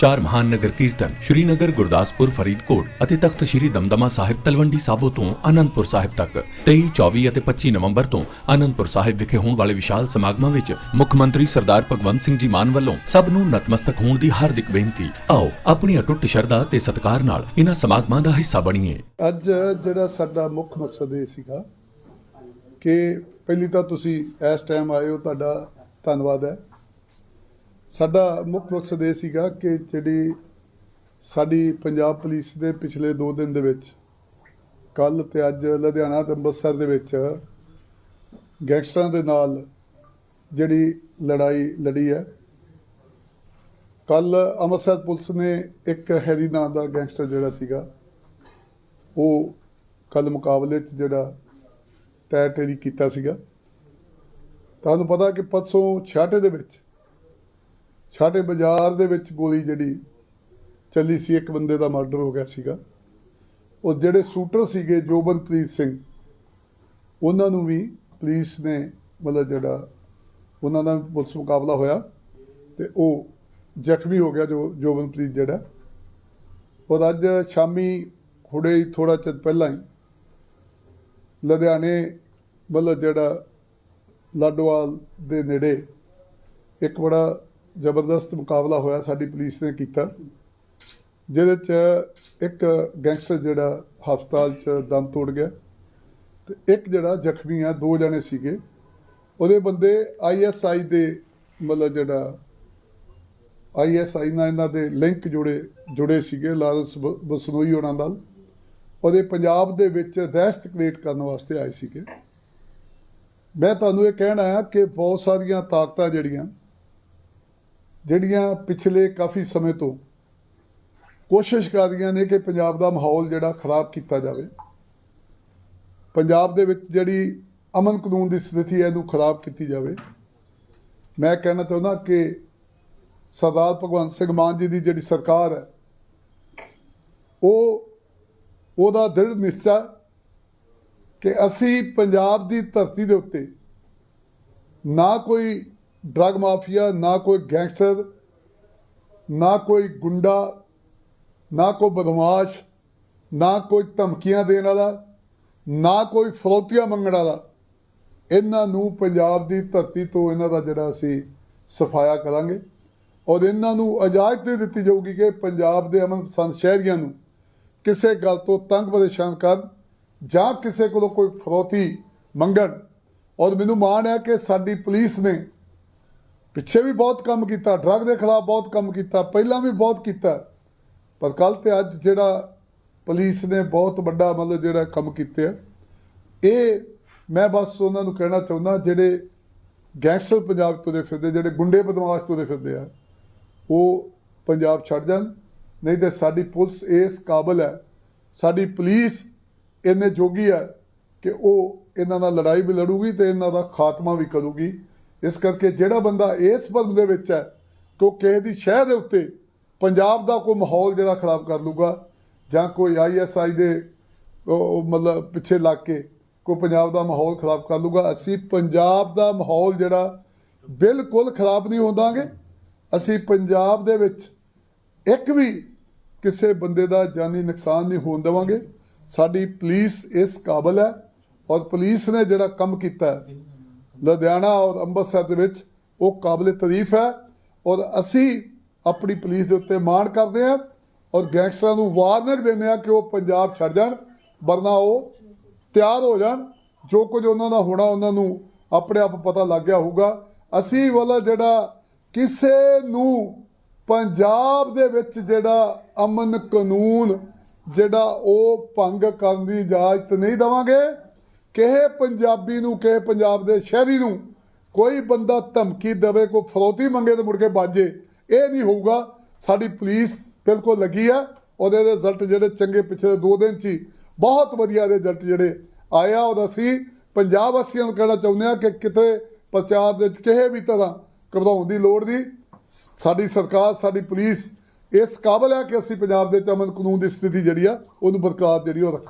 ਚਾਰ ਮਹਾਨ ਨਗਰ ਕੀਰਤਨ ਸ਼੍ਰੀਨਗਰ, ਗੁਰਦਾਸਪੁਰ, ਫਰੀਦਕੋਟ ਅਤੇ ਤਖਤ ਸ਼੍ਰੀ ਦਮਦਮਾ ਸਾਹਿਬ ਤਲਵੰਡੀ ਸਾਬੋ ਤੋਂ ਆਨੰਦਪੁਰ ਸਾਹਿਬ ਤੱਕ। 23 24 ਅਤੇ 25 ਨਵੰਬਰ ਤੋਂ ਆਨੰਦਪੁਰ ਸਾਹਿਬ ਵਿਖੇ ਹੋਣ ਵਾਲੇ ਵਿਸ਼ਾਲ ਸਮਾਗਮਾਂ ਵਿੱਚ ਮੁੱਖ ਮੰਤਰੀ ਸਰਦਾਰ ਭਗਵੰਤ ਸਿੰਘ ਜੀ ਮਾਨ ਵੱਲੋਂ ਸਭ ਨੂੰ ਨਤਮਸਤਕ ਹੋਣ ਦੀ ਹਾਰਦਿਕ ਬੇਨਤੀ। ਆਓ ਆਪਣੀ ਅਟੁੱਟ ਸ਼ਰਧਾ ਤੇ ਸਤਿਕਾਰ ਨਾਲ ਇਹਨਾਂ ਸਮਾਗਮਾਂ ਦਾ ਹਿੱਸਾ ਬਣੀਏ। ਅੱਜ ਜਿਹੜਾ ਸਾਡਾ ਮੁੱਖ ਮਕਸਦ ਇਹ ਸੀਗਾ ਕਿ ਪਹਿਲੀ ਤਾਂ ਤੁਸੀਂ ਇਸ ਟਾਈਮ ਆਏ ਹੋ, ਤੁਹਾਡਾ ਧੰਨਵਾਦ ਹੈ। ਸਾਡਾ ਮੁੱਖ ਮਕਸਦ ਇਹ ਸੀਗਾ ਕਿ ਜਿਹੜੀ ਸਾਡੀ ਪੰਜਾਬ ਪੁਲਿਸ ਦੇ ਪਿਛਲੇ 2 ਦਿਨ ਦੇ ਵਿੱਚ ਕੱਲ ਤੇ ਅੱਜ ਲੁਧਿਆਣਾ ਤੇ ਅੰਮ੍ਰਿਤਸਰ ਦੇ ਵਿੱਚ ਗੈਂਗਸਟਰਾਂ ਦੇ ਨਾਲ ਜਿਹੜੀ ਲੜਾਈ ਲੜੀ ਹੈ। ਕੱਲ ਅੰਮ੍ਰਿਤਸਰ ਪੁਲਿਸ ਨੇ ਇੱਕ ਹੈਰੀ ਨਾਂ ਦਾ ਗੈਂਗਸਟਰ ਜਿਹੜਾ ਸੀਗਾ, ਉਹ ਕੱਲ ਮੁਕਾਬਲੇ 'ਚ ਜਿਹੜਾ ਟੈਟ ਇਹਦੀ ਕੀਤਾ ਸੀਗਾ। ਤੁਹਾਨੂੰ ਪਤਾ ਕਿ ਪਰਸੋਂ ਛਾਟੇ ਦੇ ਵਿੱਚ ਸਾਡੇ ਬਾਜ਼ਾਰ ਦੇ ਵਿੱਚ ਗੋਲੀ ਜਿਹੜੀ ਚੱਲੀ ਸੀ, ਇੱਕ ਬੰਦੇ ਦਾ ਮਰਡਰ ਹੋ ਗਿਆ ਸੀਗਾ। ਉਹ ਜਿਹੜੇ ਸ਼ੂਟਰ ਸੀਗੇ, ਜੋਬਨਪ੍ਰੀਤ ਸਿੰਘ, ਉਹਨਾਂ ਨੂੰ ਵੀ ਪੁਲਿਸ ਨੇ ਮਤਲਬ ਜਿਹੜਾ ਉਹਨਾਂ ਦਾ ਪੁਲਿਸ ਮੁਕਾਬਲਾ ਹੋਇਆ ਤੇ ਉਹ ਜ਼ਖਮੀ ਹੋ ਗਿਆ ਜੋ ਜੋਬਨਪ੍ਰੀਤ ਜਿਹੜਾ। ਔਰ ਅੱਜ ਸ਼ਾਮੀ ਹੁਣੇ ਹੀ ਥੋੜਾ ਚਿਰ ਪਹਿਲਾਂ ਹੀ ਲੁਧਿਆਣੇ ਮਤਲਬ ਜਿਹੜਾ ਲਾਡੋਵਾਲ ਦੇ ਨੇੜੇ ਇੱਕ ਬੜਾ ਜ਼ਬਰਦਸਤ ਮੁਕਾਬਲਾ ਹੋਇਆ ਸਾਡੀ ਪੁਲਿਸ ਨੇ ਕੀਤਾ, ਜਿਹਦੇ ਚ ਇੱਕ ਗੈਂਗਸਟਰ ਜਿਹੜਾ ਹਸਪਤਾਲ ਚ ਦਮ ਤੋੜ ਗਿਆ ਤੇ ਇੱਕ ਜਿਹੜਾ ਜ਼ਖਮੀ ਆ, ਦੋ ਜਣੇ ਸੀਗੇ। ਉਹਦੇ ਬੰਦੇ ਆਈਐਸਆਈ ਦੇ ਮਤਲਬ ਜਿਹੜਾ ਆਈਐਸਆਈ ਨਾਲ ਇਹਨਾਂ ਦੇ ਲਿੰਕ ਜੁੜੇ ਜੁੜੇ ਸੀਗੇ ਲਾਲਸ ਬ- ਬਸਨੋਈ ਉਹਨਾਂ ਨਾਲ। ਉਹਦੇ ਪੰਜਾਬ ਦੇ ਵਿੱਚ ਦਹਿਸ਼ਤ ਕ੍ਰੀਏਟ ਕਰਨ ਵਾਸਤੇ ਆਏ ਸੀਗੇ। ਮੈਂ ਤੁਹਾਨੂੰ ਇਹ ਕਹਿਣਾ ਹੈ ਕਿ ਬਹੁਤ ਸਾਰੀਆਂ ਤਾਕਤਾਂ ਜਿਹੜੀਆਂ ਜਿਹੜੀਆਂ ਪਿਛਲੇ ਕਾਫੀ ਸਮੇਂ ਤੋਂ ਕੋਸ਼ਿਸ਼ ਕਰ ਰਹੀਆਂ ਨੇ ਕਿ ਪੰਜਾਬ ਦਾ ਮਾਹੌਲ ਜਿਹੜਾ ਖਰਾਬ ਕੀਤਾ ਜਾਵੇ। ਪੰਜਾਬ ਦੇ ਵਿੱਚ ਜਿਹੜੀ ਅਮਨ ਕਾਨੂੰਨ ਦੀ ਸਥਿਤੀ ਹੈ, ਇਹਨੂੰ ਖਰਾਬ ਕੀਤੀ ਜਾਵੇ। ਮੈਂ ਕਹਿਣਾ ਚਾਹੁੰਦਾ ਕਿ ਸਰਦਾਰ ਭਗਵੰਤ ਸਿੰਘ ਮਾਨ ਜੀ ਦੀ ਜਿਹੜੀ ਸਰਕਾਰ ਹੈ, ਉਹ, ਉਹਦਾ ਦ੍ਰਿੜ ਨਿਸ਼ਚਾ ਕਿ ਅਸੀਂ ਪੰਜਾਬ ਦੀ ਧਰਤੀ ਦੇ ਉੱਤੇ ਨਾ ਕੋਈ ਡਰੱਗ ਮਾਫੀਆ, ਨਾ ਕੋਈ ਗੈਂਗਸਟਰ, ਨਾ ਕੋਈ ਗੁੰਡਾ, ਨਾ ਕੋਈ ਬਦਮਾਸ਼, ਨਾ ਕੋਈ ਧਮਕੀਆਂ ਦੇਣ ਵਾਲਾ, ਨਾ ਕੋਈ ਫਰੋਤੀਆਂ ਮੰਗਣ ਵਾਲਾ, ਇਹਨਾਂ ਨੂੰ ਪੰਜਾਬ ਦੀ ਧਰਤੀ ਤੋਂ ਇਹਨਾਂ ਦਾ ਜਿਹੜਾ ਅਸੀਂ ਸਫਾਇਆ ਕਰਾਂਗੇ ਔਰ ਇਹਨਾਂ ਨੂੰ ਇਜਾਜ਼ਤ ਦਿੱਤੀ ਜਾਊਗੀ ਕਿ ਪੰਜਾਬ ਦੇ ਅਮਨ ਪਸੰਦ ਸ਼ਹਿਰੀਆਂ ਨੂੰ ਕਿਸੇ ਗੱਲ ਤੋਂ ਤੰਗ ਪਰੇਸ਼ਾਨ ਕਰਨ ਜਾਂ ਕਿਸੇ ਕੋਲੋਂ ਕੋਈ ਫਰੌਤੀ ਮੰਗਣ ਔਰ ਮੈਨੂੰ ਮਾਣ ਹੈ ਕਿ ਸਾਡੀ ਪੁਲਿਸ ਨੇ ਪਿੱਛੇ ਵੀ ਬਹੁਤ ਕੰਮ ਕੀਤਾ ਡਰੱਗ ਦੇ ਖਿਲਾਫ ਬਹੁਤ ਕੰਮ ਕੀਤਾ, ਪਹਿਲਾਂ ਵੀ ਬਹੁਤ ਕੀਤਾ। ਪਰ ਕੱਲ ਤੇ ਅੱਜ ਜਿਹੜਾ ਪੁਲਿਸ ਨੇ ਬਹੁਤ ਵੱਡਾ ਮਤਲਬ ਜਿਹੜਾ ਕੰਮ ਕੀਤੇ ਆ, ਇਹ ਮੈਂ ਬਸ ਉਹਨਾਂ ਨੂੰ ਕਹਿਣਾ ਚਾਹੁੰਦਾ, ਜਿਹੜੇ ਗੈਂਗਸਟਰ ਪੰਜਾਬ ਤੋਂ ਦੇ ਫਿਰਦੇ, ਜਿਹੜੇ ਗੁੰਡੇ ਬਦਮਾਸ਼ ਤੋਂ ਦੇ ਫਿਰਦੇ ਆ, ਉਹ ਪੰਜਾਬ ਛੱਡ ਜਾਣ। ਨਹੀਂ ਤੇ ਸਾਡੀ ਪੁਲਿਸ ਇਸ ਕਾਬਲ ਹੈ, ਸਾਡੀ ਪੁਲਿਸ ਇੰਨੇ ਜੋਗੀ ਹੈ ਕਿ ਉਹ ਇਹਨਾਂ ਨਾਲ ਲੜਾਈ ਵੀ ਲੜੂਗੀ ਤੇ ਇਹਨਾਂ ਦਾ ਖਾਤਮਾ ਵੀ ਕਰੂਗੀ। ਇਸ ਕਰਕੇ ਜਿਹੜਾ ਬੰਦਾ ਇਸ ਪਦਮ ਦੇ ਵਿੱਚ ਹੈ ਕਿ ਕਿਸੇ ਦੀ ਸ਼ਹਿ ਦੇ ਉੱਤੇ ਪੰਜਾਬ ਦਾ ਕੋਈ ਮਾਹੌਲ ਜਿਹੜਾ ਖਰਾਬ ਕਰ ਲੂਗਾ, ਜਾਂ ਕੋਈ ਆਈਐਸਆਈ ਦੇ ਉਹ ਉਹ ਮਤਲਬ ਪਿੱਛੇ ਲੱਗ ਕੇ ਕੋਈ ਪੰਜਾਬ ਦਾ ਮਾਹੌਲ ਖਰਾਬ ਕਰ ਲੂਗਾ, ਅਸੀਂ ਪੰਜਾਬ ਦਾ ਮਾਹੌਲ ਜਿਹੜਾ ਬਿਲਕੁਲ ਖਰਾਬ ਨਹੀਂ ਹੋਣਦਾਗੇ ਅਸੀਂ ਪੰਜਾਬ ਦੇ ਵਿੱਚ ਇੱਕ ਵੀ ਕਿਸੇ ਬੰਦੇ ਦਾ ਜਾਨੀ ਨੁਕਸਾਨ ਨਹੀਂ ਹੋਣ ਦੇਵਾਂਗੇ। ਸਾਡੀ ਪੁਲਿਸ ਇਸ ਕਾਬਲ ਹੈ ਔਰ ਪੁਲਿਸ ਨੇ ਜਿਹੜਾ ਕੰਮ ਕੀਤਾ ਲੁਧਿਆਣਾ ਔਰ ਅੰਮ੍ਰਿਤਸਰ ਦੇ ਵਿੱਚ ਉਹ ਕਾਬਲੇ ਤਾਰੀਫ ਹੈ ਔਰ ਅਸੀਂ ਆਪਣੀ ਪੁਲਿਸ ਦੇ ਉੱਤੇ ਮਾਣ ਕਰਦੇ ਹਾਂ ਔਰ ਗੈਂਗਸਟਰਾਂ ਨੂੰ ਵਾਰਨਿੰਗ ਦਿੰਦੇ ਹਾਂ ਕਿ ਉਹ ਪੰਜਾਬ ਛੱਡ ਜਾਣ, ਵਰਨਾ ਉਹ ਤਿਆਰ ਹੋ ਜਾਣ। ਜੋ ਕੁਝ ਉਹਨਾਂ ਦਾ ਹੋਣਾ, ਉਹਨਾਂ ਨੂੰ ਆਪਣੇ ਆਪ ਪਤਾ ਲੱਗ ਗਿਆ ਹੋਊਗਾ। ਅਸੀਂ ਵਾਲਾ ਜਿਹੜਾ ਕਿਸੇ ਨੂੰ ਪੰਜਾਬ ਦੇ ਵਿੱਚ ਜਿਹੜਾ ਅਮਨ ਕਾਨੂੰਨ, ਜਿਹੜਾ ਉਹ ਭੰਗ ਕਰਨ ਦੀ ਇਜਾਜ਼ਤ ਨਹੀਂ ਦਵਾਂਗੇ। ਕਿਸੇ ਪੰਜਾਬੀ ਨੂੰ ਕਿਸੇ ਪੰਜਾਬ ਦੇ ਸ਼ਹਿਰੀ ਨੂੰ ਕੋਈ ਬੰਦਾ ਧਮਕੀ ਦੇਵੇ, ਕੋਈ ਫਰੋਤੀ ਮੰਗੇ ਤੇ ਮੁੜ ਕੇ ਬਾਜੇ, ਇਹ ਨਹੀਂ ਹੋਊਗਾ। ਸਾਡੀ ਪੁਲਿਸ ਬਿਲਕੁਲ ਲੱਗੀ ਆ। ਉਹਦੇ ਰਿਜ਼ਲਟ ਜਿਹੜੇ ਚੰਗੇ ਪਿਛਲੇ 2 ਦਿਨ ਚ ਹੀ ਬਹੁਤ ਵਧੀਆ ਦੇ ਰਿਜ਼ਲਟ ਜਿਹੜੇ ਆਇਆ ਔਰ ਅਸੀਂ ਪੰਜਾਬ ਵਾਸੀਆਂ ਨੂੰ ਕਹਿਣਾ ਚਾਹੁੰਦੇ ਆ ਕਿ ਕਿਤੇ ਪ੍ਰਚਾਰ ਦੇ ਵਿੱਚ ਕਿਸੇ ਵੀ ਤਰ੍ਹਾਂ ਘਬਰਾਉਣ ਦੀ ਲੋੜ ਨਹੀਂ। ਸਾਡੀ ਸਰਕਾਰ, ਸਾਡੀ ਪੁਲਿਸ ਇਸ ਕਾਬਲ ਹੈ ਕਿ ਅਸੀਂ ਪੰਜਾਬ ਦੇ ਵਿੱਚ ਅਮਨ ਕਾਨੂੰਨ ਦੀ ਸਥਿਤੀ ਜਿਹੜੀ ਆ, ਉਹਨੂੰ ਬਰਕਰਾਰ ਜਿਹੜੀ ਉਹ ਰੱਖਾਂ